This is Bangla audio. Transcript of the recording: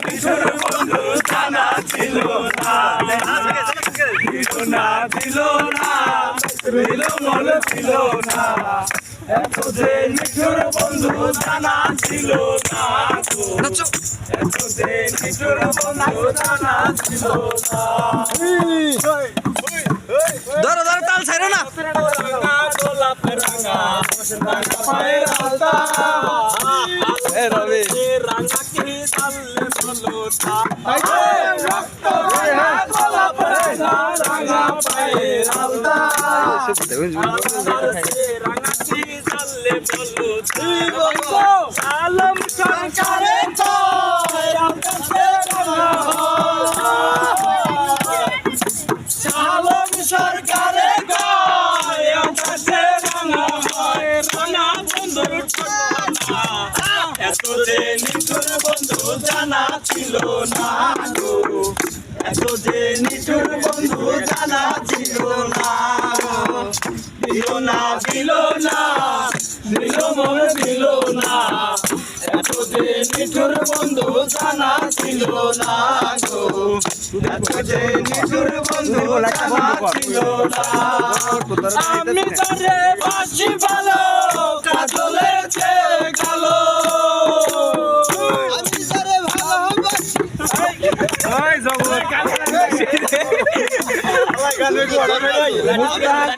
নিঠুর বন্ধু জানা ছিল না ছিল না ছিল না ছিল মনে ছিল না এত যে নিঠুর বন্ধু জানা ছিল না। এত যে নিঠুর বন্ধু জানা ছিল না ধরো ধরো তাল ছাড়ো না গোলাপ রাঙা পায়ের আলতা রবি রাঙা কি আলম সরকারে আকাশে সরকারে গায় আকাশে রাঙা হয় রাঙা বন্ধুর। এত যে নিঠুর বন্ধু জানা ছিল না গো। এত যে নিঠুর বন্ধু জানা ছিল না। দিল না দিল না, দিল মন, দিল না। এত যে নিঠুর বন্ধু জানা ছিল না গো। এত যে নিঠুর বন্ধু না। আমি তারে বাসি ভালো। ওই জঙ্গল